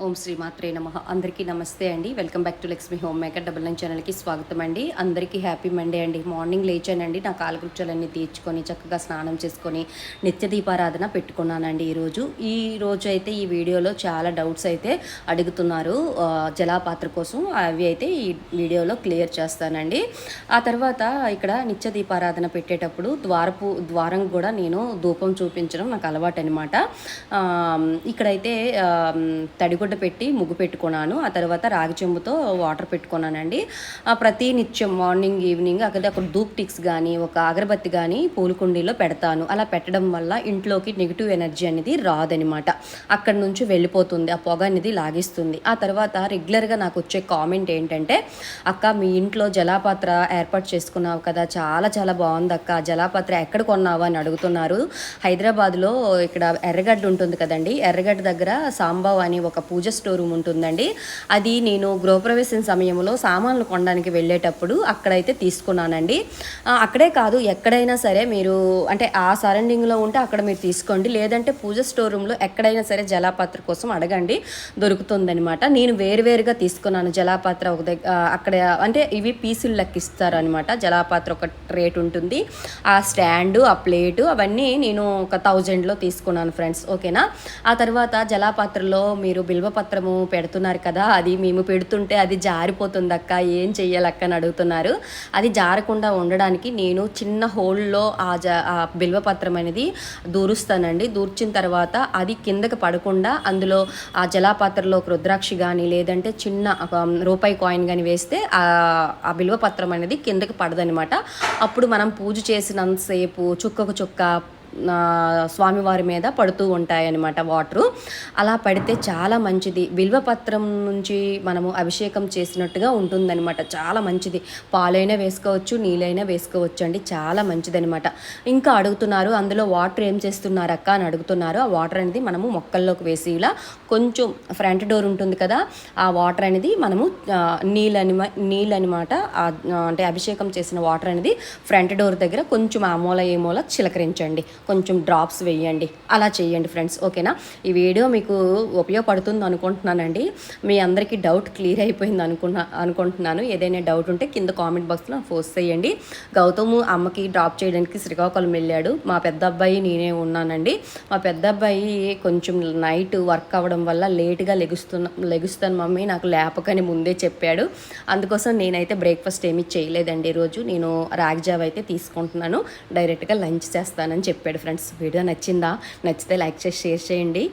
ఓం శ్రీ మాత్రే నమ. అందరికీ నమస్తే అండి. Welcome back to Lakshmi home maker double nine ఛానల్కి స్వాగతం అండి. అందరికీ హ్యాపీ మండే అండి. మార్నింగ్ లేచానండి. నా కాలకృత్యాలన్నీ తీర్చుకొని చక్కగా స్నానం చేసుకొని నిత్య దీపారాధన పెట్టుకున్నానండి ఈరోజు. ఈ రోజు అయితే ఈ వీడియోలో చాలా డౌట్స్ అయితే అడుగుతున్నారు. జలాపాత్ర కోసం అవి అయితే ఈ వీడియోలో క్లియర్ చేస్తానండి. ఆ తర్వాత ఇక్కడ నిత్య దీపారాధన పెట్టేటప్పుడు ద్వారపు ద్వారం కూడా నేను ధూపం చూపించడం నాకు అలవాటు అనమాట ఇక్కడైతే ఆ, తడిగుడ్డ పెట్టి ముగ్గు పెట్టుకున్నాను. ఆ తర్వాత రాగి చెంబుతో వాటర్ పెట్టుకున్నానండి. ఆ, ప్రతి నిత్యం మార్నింగ్ ఈవినింగ్ అక్కడ అక్కడ ధూప్ టిక్స్ కానీ ఒక అగరబత్తి కానీ పూల కుండీలో పెడతాను. అలా పెట్టడం వల్ల ఇంట్లోకి నెగిటివ్ ఎనర్జీ అనేది రాదనమాట. అక్కడ నుంచి వెళ్ళిపోతుంది. ఆ పొగ అనేది లాగిస్తుంది. ఆ తర్వాత రెగ్యులర్గా నాకు వచ్చే కామెంట్ ఏంటంటే అక్క మీ ఇంట్లో జలాపాత్ర ఏర్పాటు చేసుకున్నావు కదా చాలా చాలా బాగుంది అక్క. ఆ జలాపాత్ర ఎక్కడ కొన్నావు? అని అడుగుతున్నారు. హైదరాబాద్లో ఇక్కడ ఎర్రగడ్డ ఉంటుంది కదండి. ఎర్రగడ్డ దగ్గర సాంబావ్ అని ఒక పూజ పూజ స్టోర్ రూమ్ ఉంటుందండి. అది నేను గృహప్రవేశం సమయంలో సామాన్లు కొనడానికి వెళ్ళేటప్పుడు అక్కడైతే తీసుకున్నానండి. అక్కడే కాదు ఎక్కడైనా సరే మీరు అంటే ఆ సరౌండింగ్లో ఉంటే అక్కడ మీరు తీసుకోండి. లేదంటే పూజ స్టోర్ రూమ్లో ఎక్కడైనా సరే జలాపాత్ర కోసం అడగండి. దొరుకుతుందనమాట నేను వేరువేరుగా తీసుకున్నాను జలాపాత్ర ఒక దగ్గర అక్కడ అంటే ఇవి పీసులు లెక్కిస్తారు అనమాట జలాపాత్ర ఒక రేట్ ఉంటుంది. ఆ స్టాండు ఆ ప్లేటు అవన్నీ నేను ఒక థౌజండ్లో తీసుకున్నాను ఫ్రెండ్స్ ఓకేనా ఆ తర్వాత జలాపాత్రలో మీరు పత్రము పెడుతున్నారు కదా అది మేము పెడుతుంటే అది జారిపోతుంది అక్క ఏం చెయ్యాలక్క అని అడుగుతున్నారు. అది జారకుండా ఉండడానికి నేను చిన్న హోల్లో ఆ జ ఆ బిల్వపత్రం అనేది దూరుస్తానండి. దూర్చిన తర్వాత అది కిందకి పడకుండా అందులో ఆ జలాపాత్రలో ఒక రుద్రాక్షి కానీ లేదంటే చిన్న రూపాయి కాయిన్ కానీ వేస్తే ఆ బిల్వపత్రం అనేది కిందకి పడదనమాట. అప్పుడు మనం పూజ చేసినంతసేపు చుక్కకు చుక్క స్వామివారి మీద పడుతూ ఉంటాయన్నమాట వాటరు. అలా పడితే చాలా మంచిది. బిల్వపత్రం నుంచి మనము అభిషేకం చేసినట్టుగా ఉంటుందన్నమాట. చాలా మంచిది. పాలైనా వేసుకోవచ్చు నీళ్ళైనా వేసుకోవచ్చు అండి. చాలా మంచిదనమాట ఇంకా అడుగుతున్నారు అందులో వాటర్ ఏం చేస్తున్నారు అక్క అని అడుగుతున్నారు. ఆ వాటర్ అనేది మనము మొక్కల్లోకి వేసి ఇలా కొంచెం ఫ్రంట్ డోర్ ఉంటుంది కదా ఆ వాటర్ అనేది మనము నీళ్ళని నీళ్ళు అనమాట అంటే అభిషేకం చేసిన వాటర్ అనేది ఫ్రంట్ డోర్ దగ్గర కొంచెం ఆ మూల ఏ మూల చిలకరించండి. కొంచెం డ్రాప్స్ వేయండి. అలా చేయండి ఫ్రెండ్స్ ఓకేనా? ఈ వీడియో మీకు ఉపయోగపడుతుంది అనుకుంటున్నానండి. మీ అందరికీ డౌట్ క్లియర్ అయిపోయింది అనుకున్నా అనుకుంటున్నాను. ఏదైనా డౌట్ ఉంటే కింద కామెంట్ బాక్స్లో పోస్ట్ చేయండి. గౌతము అమ్మకి డ్రాప్ చేయడానికి శ్రీకాకుళం వెళ్ళాడు. మా పెద్ద అబ్బాయి నేనే ఉన్నానండి. మా పెద్ద అబ్బాయి కొంచెం నైట్ వర్క్ అవ్వడం వల్ల లేట్గా లెగుస్తున్న లెగుస్తాను మమ్మీ. నాకు లేపకని ముందే చెప్పాడు. అందుకోసం నేనైతే బ్రేక్ఫాస్ట్ ఏమీ చేయలేదండి ఈరోజు. నేను రాగ్జావ్ అయితే తీసుకుంటున్నాను. డైరెక్ట్గా లంచ్ చేస్తానని చెప్పాడు ఫ్రెండ్స్ వీడియో నచ్చిందా? నచ్చితే లైక్ చేసి షేర్ చేయండి.